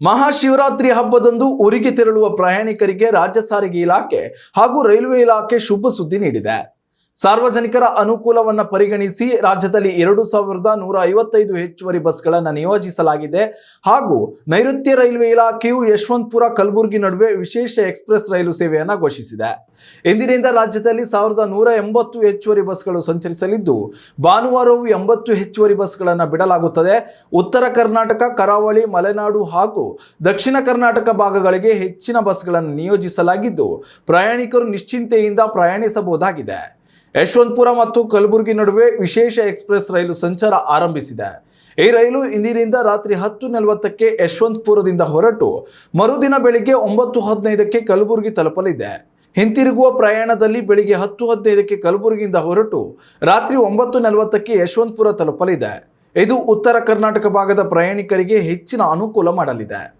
ಮಹಾಶಿವರಾತ್ರಿ ಹಬ್ಬದಂದು ಊರಿಗೆ ತೆರಳುವ ಪ್ರಯಾಣಿಕರಿಗೆ ರಾಜ್ಯ ಸಾರಿಗೆ ಇಲಾಖೆ ಹಾಗೂ ರೈಲ್ವೆ ಇಲಾಖೆ ಶುಭ ಸುದ್ದಿ ನೀಡಿದೆ. ಸಾರ್ವಜನಿಕರ ಅನುಕೂಲವನ್ನು ಪರಿಗಣಿಸಿ ರಾಜ್ಯದಲ್ಲಿ ಎರಡು ಸಾವಿರದ ನೂರ ಐವತ್ತೈದು ಹೆಚ್ಚುವರಿ ಬಸ್ಗಳನ್ನು ನಿಯೋಜಿಸಲಾಗಿದೆ. ಹಾಗೂ ನೈಋತ್ಯ ರೈಲ್ವೆ ಇಲಾಖೆಯು ಯಶವಂತಪುರ ಕಲಬುರಗಿ ನಡುವೆ ವಿಶೇಷ ಎಕ್ಸ್ಪ್ರೆಸ್ ರೈಲು ಸೇವೆಯನ್ನು ಘೋಷಿಸಿದೆ. ಇಂದಿನಿಂದ ರಾಜ್ಯದಲ್ಲಿ ಸಾವಿರದ ನೂರ ಎಂಬತ್ತು ಹೆಚ್ಚುವರಿ ಬಸ್ಗಳು ಸಂಚರಿಸಲಿದ್ದು, ಭಾನುವಾರವು ಎಂಬತ್ತು ಹೆಚ್ಚುವರಿ ಬಸ್ಗಳನ್ನು ಬಿಡಲಾಗುತ್ತದೆ. ಉತ್ತರ ಕರ್ನಾಟಕ, ಕರಾವಳಿ, ಮಲೆನಾಡು ಹಾಗೂ ದಕ್ಷಿಣ ಕರ್ನಾಟಕ ಭಾಗಗಳಿಗೆ ಹೆಚ್ಚಿನ ಬಸ್ಗಳನ್ನು ನಿಯೋಜಿಸಲಾಗಿದ್ದು, ಪ್ರಯಾಣಿಕರು ನಿಶ್ಚಿಂತೆಯಿಂದ ಪ್ರಯಾಣಿಸಬಹುದಾಗಿದೆ. ಯಶವಂತಪುರ ಮತ್ತು ಕಲಬುರಗಿ ನಡುವೆ ವಿಶೇಷ ಎಕ್ಸ್ಪ್ರೆಸ್ ರೈಲು ಸಂಚಾರ ಆರಂಭಿಸಿದೆ. ಈ ರೈಲು ಇಂದಿನಿಂದ ರಾತ್ರಿ ಹತ್ತು ನಲವತ್ತಕ್ಕೆ ಯಶವಂತಪುರದಿಂದ ಹೊರಟು, ಮರುದಿನ ಬೆಳಿಗ್ಗೆ ಒಂಬತ್ತು ಹದಿನೈದಕ್ಕೆ ಕಲಬುರಗಿ ತಲುಪಲಿದೆ. ಹಿಂತಿರುಗುವ ಪ್ರಯಾಣದಲ್ಲಿ ಬೆಳಿಗ್ಗೆ ಹತ್ತು ಹದಿನೈದಕ್ಕೆ ಕಲಬುರಗಿಯಿಂದ ಹೊರಟು, ರಾತ್ರಿ ಒಂಬತ್ತು ನಲವತ್ತಕ್ಕೆ ಯಶವಂತಪುರ ತಲುಪಲಿದೆ. ಇದು ಉತ್ತರ ಕರ್ನಾಟಕ ಭಾಗದ ಪ್ರಯಾಣಿಕರಿಗೆ ಹೆಚ್ಚಿನ ಅನುಕೂಲ ಮಾಡಲಿದೆ.